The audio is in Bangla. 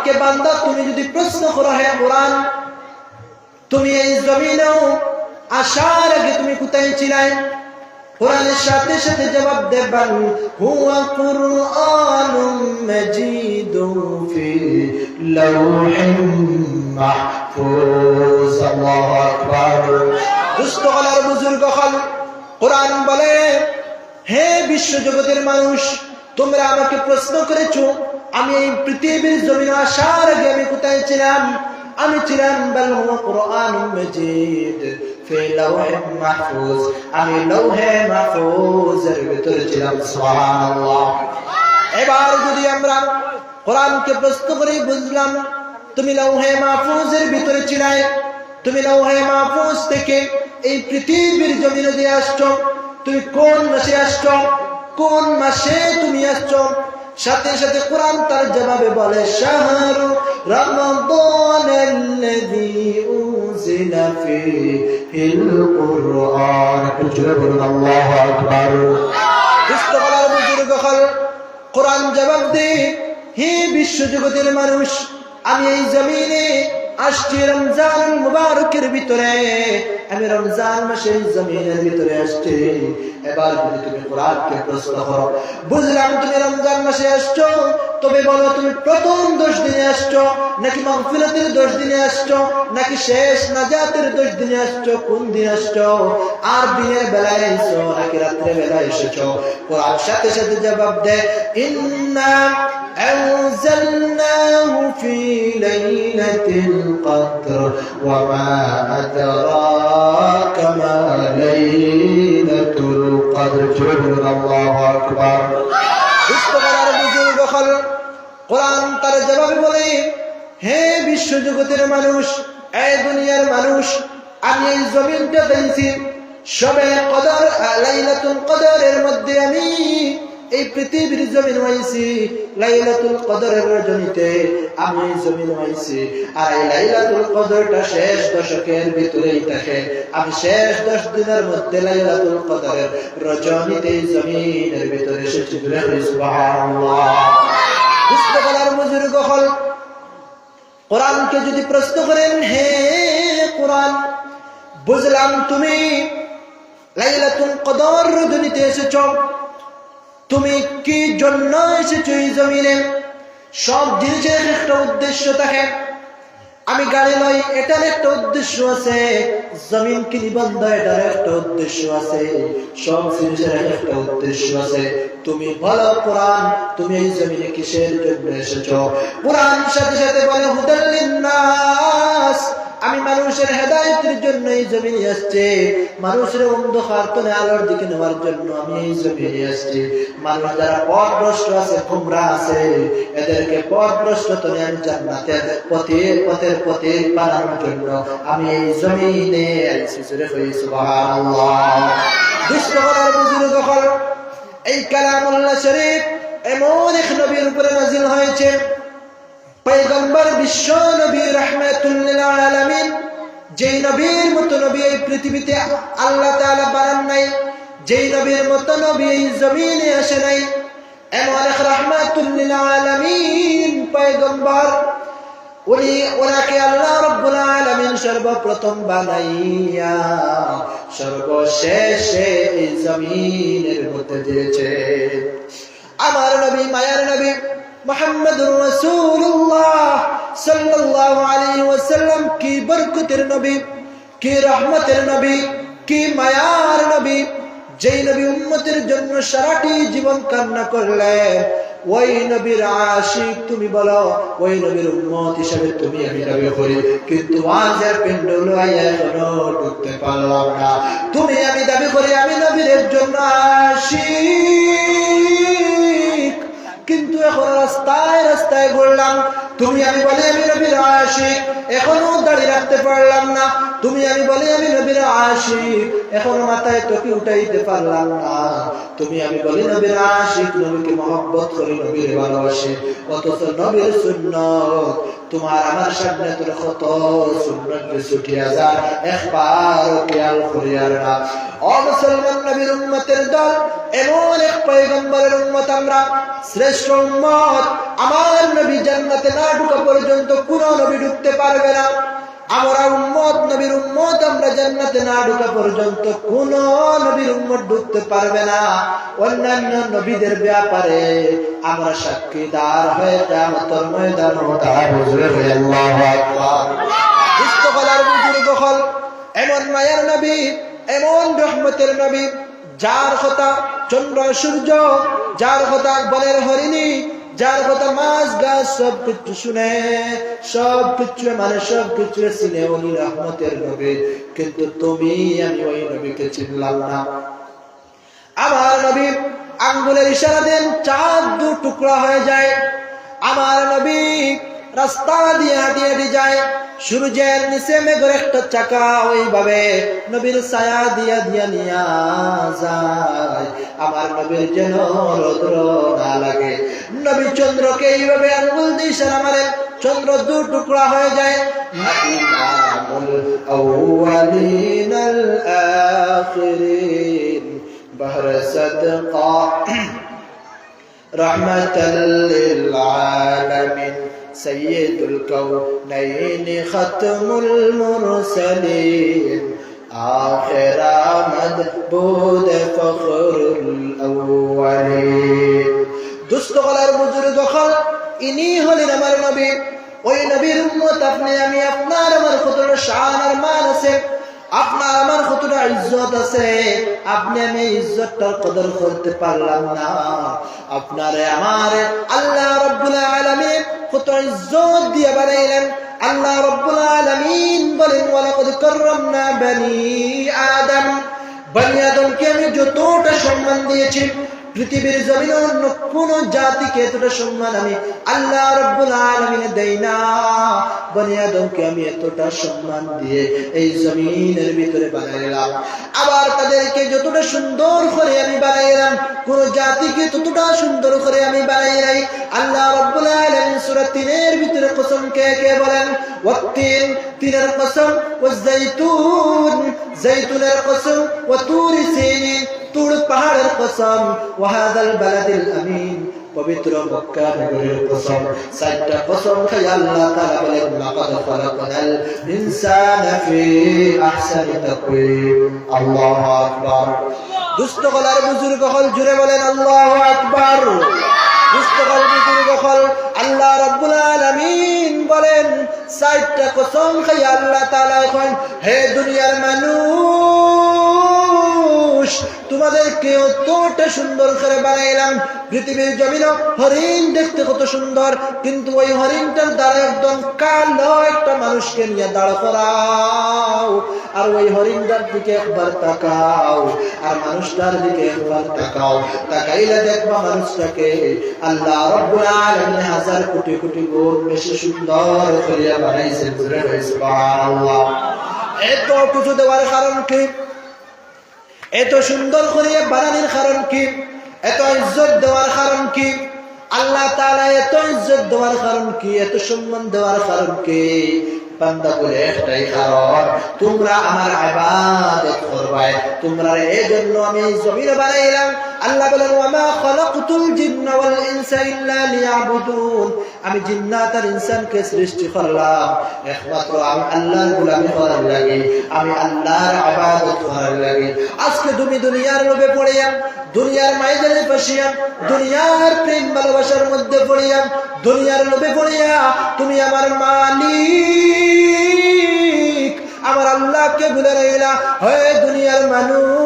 কোরআনকে বান্দা, তুমি যদি প্রশ্ন করো, হে কোরআন তুমি এই জমিনেও আসার আগে তুমি কোথায় ছিলে? কোরআনের সাথে সাথে জবাব দেবেন হুয়া কুরআনুম মাজিদুন ফি লাউহিন মাহফুজ, আল্লাহু আকবার। দুষ্ট বুজুর্গ হল, কোরআন বলে, হে বিশ্ব জগতের মানুষ, তোমরা আমাকে প্রশ্ন করেছ আমি এই পৃথিবীর জমিনে আসার আগে আমি কোথায় ছিলাম? আমি ছিলাম বাল কুরআনুম মাজিদ। ফি মাহফুজ। আমি লৌহে ভিতরে ছিলাম, সুবহানাল্লাহ। এবার যদি আমরা কোরআনকে প্রশ্ন করে বুঝলাম, তুমি লৌহে মাহফুজের ভিতরে ছিলে তুমি লৌহে মাহফুজ থেকে এই পৃথিবীর জমিনে দিয়ে আসছো, তুমি কোন মাসে আসছো, কোন মাসে তুমি আসছো সাথে সাথে কোরআন তার জবাবে বলে, শাহরু কুরআন। জবাব দে হে বিশ্ব জগতের মানুষ, আমি এই জমিনে আসছি রমজান মুবারকের ভিতরে, আমি রমজান মাসের জমিনের ভিতরে আসছি। এবার যদি তুমি কোরআনকে প্রশ্ন করো, বুঝলাম তুমি রমজান মাসে আসছো, তবে বলো তুমি প্রথম দশ দিনে আসছো, নাকি মাগফিরাতের দশ দিনে আসছো, নাকি শেষ নাজাতের দশ দিনে আসছো, কোন দিন আসছো? আর দিনের বেলায় এসছো, নাকি রাত্রে বেলায় এসেছ? কোরআন সাথে সাথে জবাব দেয় ইন্না أنزلناه في ليلة القدر وما أدراك ما ليلة القدر جبر الله أكبر বুঝতে পারার বুজুর্গ হল কোরআন তার জবাবে বলে হে বিশ্ব জগতের মানুষ এই দুনিয়ার মানুষ আমি এই জমিনটা পেয়েছি সবে কদর লাইলাতুল কদরের মধ্যে আমি এই পৃথিবীর জমিন হয়েছি লাইলাতুল কদরের রজনীতে আমি জমিন হয়েছি আর এই লাইলাতুল কদরটা শেষ দশকের ভিতরেই থাকে। আমি শেষ দশ দিনের মধ্যে লাইলাতুল কদরের রজনীতে জমিনের ভিতরে এসেছি বুঝতে পারার বুজুর্গ হল কোরআনকে যদি প্রশ্ন করেন, হে কোরআন, বুঝলাম তুমি লাইলাতুল কদর রজনীতে এসেছ? তুমি কি জন্য এসেছ এই জমিনে? সব জিনিসের একটা উদ্দেশ্য থাকে। আমি গাড়ি নই, এটার একটা উদ্দেশ্য আছে। জমিন কি নিবন্ধ এটার একটা উদ্দেশ্য আছে। সব জিনিসের একটা উদ্দেশ্য আছে। তুমি বলো কোরআন, তুমি এই জমিনে কিসের জন্য এসেছ? কোরআন সাথে সাথে বলে নাস আমি মানুষের হেদায়তের জন্য এই জমিনে আসছে মানুষের অন্ধকার তলে আলোর দিকে নেওয়ার জন্য আমি এই জমিনে আসছি মানুষ যারা পথভ্রষ্ট আছে গুমরা আছে, এদেরকে পথভ্রষ্ট তলে আমি জান্নাতের পথের পথের পথে বানানোর জন্য আমি এই জমিনে জোরে হই সুবহানাল্লাহ। দুষ্ট করার বুজুর্গ হল এই কালামুল্লাহ শরীফ এমন এক নবীর উপরে নাজিল হয়েছে। পয়গম্বর বিশ্ব নবী রহমাতুল্লিল আলামিন, যেই নবীর মতো নবী এই পৃথিবীতে আল্লাহ তাআলা বানান নাই, যেই নবীর মতো নবী এই জমিনে আসে নাই। এমন এক রহমাতুল্লিল আলামিন পয়গম্বর উনি ওনাকে আল্লাহ রব্বুল আলামিন সর্বপ্রথম বানাইয়া সর্বশেষে এই জমিনের মধ্যে দিয়েছে। আমার নবী, মায়ার নবী মোহাম্মদুর রাসূলুল্লাহ সাল্লাল্লাহু আলাইহি ওয়াসাল্লাম কি বরকতের নবী, কি রহমতের নবী, কি মায়ার নবী, যেই নবী উম্মতের জন্য সারাটি জীবন কান্না করলেন ওই নবীর আশিক, তুমি বলো, ওই নবীর উম্মত হিসাবে তুমি আমি দাবি করি। কিন্তু আজের পেন্ডল এখনও ঢুকতে পারলাম না। তুমি আমি দাবি করি, আমি নবীর জন্য আশিক। কিন্তু এখন রাস্তায় রাস্তায় ঘুরলাম তুমি আমি বলি, আমি নবীর আশিক। এখনও দাঁড়িয়ে রাখতে পারলাম না। তুমি আমি বলি, আমি নবীর আশিক। এখন মাথায় টপি উঠাইতে পারলাম না। তুমি আমি বলি, নবীর আশিক, নবীকে মহব্বত করি, নবীর ভালোবাসি। অথচ নবীর শূন্য তোমার আমার সামনে তোর কত সুন্নত ছুটিয়া যায়, একবার খেয়াল করিয়ার না। ও মুসলমান নবীর উম্মতের দল, এমন এক পয়গম্বরের উম্মত আমরা। শ্রেষ্ঠ উম্মত, আমার নবী জান্নাতে না ঢুকা পর্যন্ত কোন নবী ঢুকতে পারবে না। আমরা উম্মত নবীর উম্মত আমরা জান্নাতে না ঢুকা পর্যন্ত কোন নবীর উম্মত ঢুকতে পারবে না। অন্যান্য নবীদের ব্যাপারে আমরা সাক্ষীদার হয়ে কিয়ামতের ময়দান বুজুর্গ হল এমন মায়ার নবী এমন রহমতের নবী যার কথা চন্দ্র সূর্য যার কথা বনের হরিণী যার কথা মাছ গাছ সব কিছু শুনে, সব কিছু মানে সব কিছু চিনে উনি রহমতের নবী। কিন্তু তুমি, আমি ওই নবীকে চিনলাম না। আমার নবী আঙ্গুলের ইশারা দেন চাঁদ দু টুকরা হয়ে যায়। আমার নবী রাস্তা দিয়ে হাঁটিয়ে হাঁটি যায় সূর্যের নিচে মেঘের একটা চাকা ওইভাবে নবীর ছায়া দিয়া দিয়া নিয়া যায় আমার নবীর যেন রৌদ্র না লাগে নবী চন্দ্রকে এইভাবে আঙ্গুল দিয়ে ইশারা মারেন চন্দ্র দু টুকরা হয়ে যায় ইমামুল আউয়ালিনাল আখিরিন بهر صدقا رحمة للعالمين سيد الكونين ختم المرسلين آخر مدبود فخر الأولين দুস্থ গলার বুজুর্গ হল ইনি হলেন আমার নবী ওই নবীর উম্মত আপনি আমি আপনার আমার কতটা শান আর মান আছে আপনার আমার কতটা ইজ্জত আছে? আপনি আমি ইজ্জতটা কদর করতে পারলাম না। আপনারে আমার আল্লাহ রব্বুল কত ইজ্জত দিয়ে বানাইলেন। আল্লাহ রব্বুল আলামিন বলেন, ওয়ালাকাদ বানি আদম। বানি আদমকে আমি যতটা সম্মান দিয়েছি পৃথিবীর জমিনে অন্য কোন জাতিকে এতটা সম্মান আমি আল্লাহ রব্বুল আলামিন দেই না। বনি আদমকে আমি এতটা সম্মান দিয়ে এই জমিনের ভিতরে বানাইলাম আবার তাদেরকে যতটা সুন্দর করে আমি বানাইলাম কোন জাতিকে ততটা সুন্দর করে আমি বানাই নাই। আল্লাহ রব্বুল আলামিন সূরা তিনের ভিতরে কসম কে কে বলেন? ওয়াত্তিন, তিনের কসম ওয়াজাইতুন জাইতুনের কসম ও তুরি সিনিন তুর পাহাড়ের কসম, ওয়াহাদাল বালাদিল আমিন, পবিত্র মক্কা নগরীর কসম। সাতটা কসম খাই আল্লাহ তাআলা বলেন, লাকাদ খালাকনাল ইনসানা ফি আহসানি তাকওয়িম। আল্লাহু আকবার। দুষ্ট গলার বুজুর্গ হল জুড়ে বলেন, আল্লাহু আকবার। দুষ্ট গলার বুজুর্গ হল আল্লাহ রাব্বুল আলামিন বলেন সাতটা কসম খাই আল্লাহ তাআলা এখন, হে দুনিয়ার মানুষ তোমাদেরকে অতটা সুন্দর করে বানাইলাম। পৃথিবীর জমিন হরিণ দেখতে কত সুন্দর, কিন্তু ওই হরিণটার দ্বারা একদম কালো একটা মানুষকে নিয়ে দাঁড় করাও। আর ওই হরিণটার দিকে একবার তাকাও, আর মানুষটার দিকে একবার তাকাও। তাকাইলে দেখবা মানুষটাকে আল্লাহ হাজার কোটি কোটি গুণ বেশি সুন্দর করিয়া সুবহানাল্লাহ। এত কিছু দেওয়ার কারণ কি? এত সুন্দর করে বানানির কারণ কি? এত ইজ্জত দেওয়ার কারণ কি? আল্লাহ তালা এত ইজ্জত দেওয়ার কারণ কি? এত সম্মান দেওয়ার কারণ কি? বান্দা বলে একটাই কারণ, তোমরা আমার ইবাদত করবাই তোমরা এই জন্য আমি জমিনে বানাইলাম। আল্লাহ বলেন, ওয়ামা খালাকতুল জিন্না ওয়াল ইনসা ইল্লা লিয়াবুদুন। আমি জিন্নাত আর ইনসানকে সৃষ্টি করলাম। একমাত্র আমি আল্লাহর গোলামি করার লাগে। আমি আল্লাহর ইবাদত করার লাগে। আজকে তুমি দুনিয়ার লোভে পড়িয়া দুনিয়ার মাইদানে বসিয়াম দুনিয়ার প্রেম ভালোবাসার মধ্যে পড়িয়াম দুনিয়ার লোভে পড়িয়া, তুমি আমার মালিক। আমার আল্লাহকে ভুলে রইলা হয়ে দুনিয়ার মানুষ।